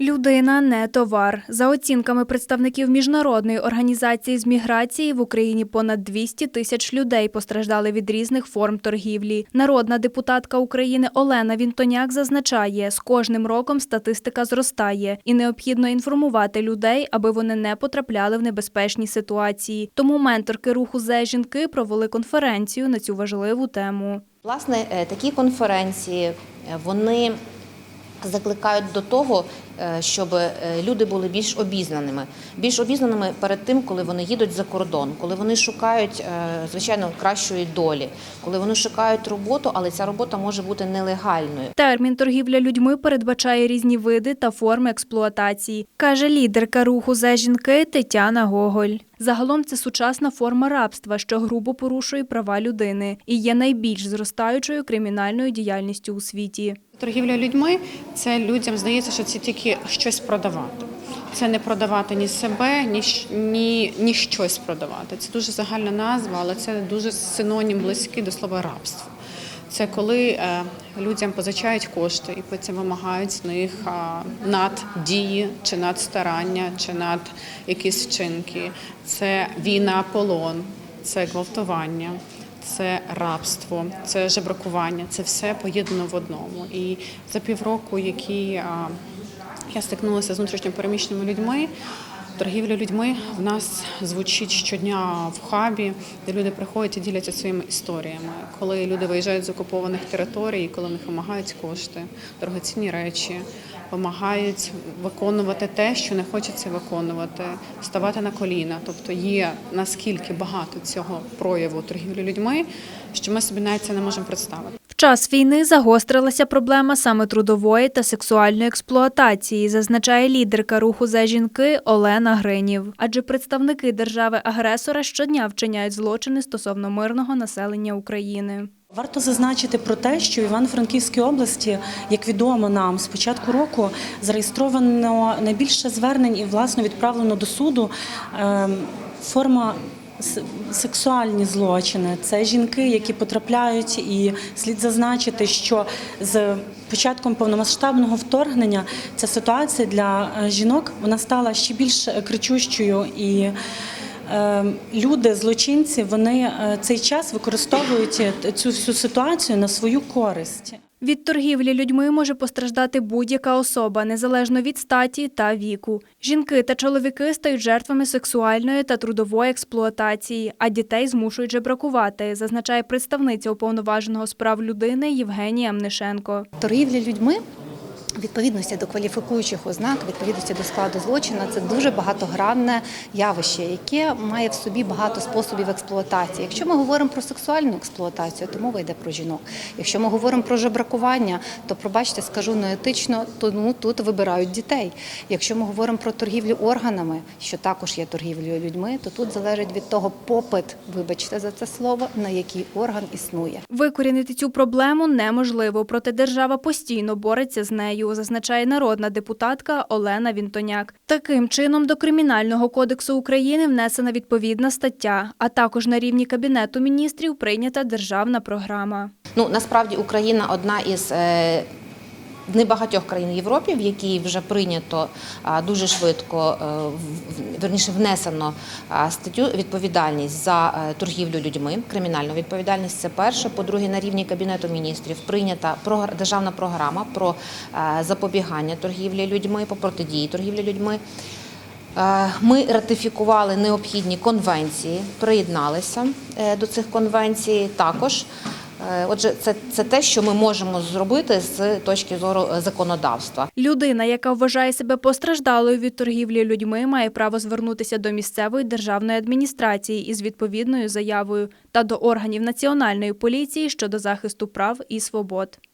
Людина не товар. За оцінками представників міжнародної організації з міграції в Україні понад 200 тисяч людей постраждали від різних форм торгівлі. Народна депутатка України Олена Вінтоняк зазначає, з кожним роком статистика зростає і необхідно інформувати людей, аби вони не потрапляли в небезпечні ситуації. Тому менторки руху «Зе жінки провели конференцію на цю важливу тему. Власне, е, такі конференції е, вони закликають до того, щоб е, люди були більш обізнаними, більш обізнаними перед тим, коли вони їдуть за кордон, коли вони шукають е, звичайно кращої долі, коли вони шукають роботу, але ця робота може бути нелегальною. Термін торгівля людьми передбачає різні види та форми експлуатації, каже лідерка руху за жінки Тетяна Гоголь. Загалом це сучасна форма рабства, що грубо порушує права людини і є найбільш зростаючою кримінальною діяльністю у світі. Торгівля людьми це людям здається, що це тільки щось продавати. Це не продавати ні себе, ні, ні, ні щось продавати. Це дуже загальна назва, але це дуже синонім близький до слова рабство. Це коли е, людям позичають кошти і потім вимагають з них наддії, чи надстарання, чи над якісь вчинки. Це війна, полон, це гвалтування. Це рабство, це жебракування, це все поєднано в одному. І за півроку, які я стикнулася з внутрішньо переміщеними людьми, торгівля людьми в нас звучить щодня в хабі, де люди приходять і діляться своїми історіями. Коли люди виїжджають з окупованих територій, коли в них вимагають кошти, дорогоцінні речі, вимагають виконувати те, що не хочеться виконувати, ставати на коліна. Тобто є наскільки багато цього прояву торгівлі людьми, що ми собі навіть це не можемо представити. Час війни загострилася проблема саме трудової та сексуальної експлуатації, зазначає лідерка руху за жінки Олена Гринів. Адже представники держави-агресора щодня вчиняють злочини стосовно мирного населення України. Варто зазначити про те, що в Івано-Франківській області, як відомо нам, з початку року зареєстровано найбільше звернень і власно відправлено до суду ем, форма. Сексуальні злочини це жінки, які потрапляють, і слід зазначити, що з початком повномасштабного вторгнення ця ситуація для е, жінок вона стала ще більш кричущою і Е, Люди, злочинці, вони е, цей час використовують е, цю всю ситуацію на свою користь. Від торгівлі людьми може постраждати будь-яка особа, незалежно від статі та віку. Жінки та чоловіки стають жертвами сексуальної та трудової експлуатації, а дітей змушують жебракувати, зазначає представниця уповноваженого справ людини Євгенія Мнишенко. Торгівля людьми. Відповідності до кваліфікуючих ознак, відповідності до складу злочину це дуже багатогранне явище, яке має в собі багато способів експлуатації. Якщо ми говоримо про сексуальну експлуатацію, то мова йде про жінок. Якщо ми говоримо про жебракування, то пробачте, скажу неетично, тому тут вибирають дітей. Якщо ми говоримо про торгівлю органами, що також є торгівлею людьми, то тут залежить від того попит, вибачте за це слово, на який орган існує. Викорінити цю проблему неможливо, проте держава постійно бореться з нею, зазначає народна депутатка Олена Вінтоняк. Таким чином, до Кримінального кодексу України внесена відповідна стаття, а також на рівні Кабінету міністрів прийнята державна програма. Ну насправді Україна одна із небагатьох країн Європі, в якій вже прийнято дуже швидко е, верніше внесено статтю відповідальність за е, торгівлю людьми. Кримінальну відповідальність це перше. По-друге, на рівні кабінету міністрів прийнята державна програма про е, запобігання торгівлі людьми, по протидії торгівлі людьми. Ми ратифікували необхідні конвенції, приєдналися до цих конвенцій також. Е, Отже, це, це те, що ми можемо зробити з точки зору е, законодавства. Людина, яка вважає себе постраждалою від торгівлі людьми, має право звернутися до місцевої державної адміністрації із відповідною заявою та до органів національної поліції щодо захисту прав і свобод.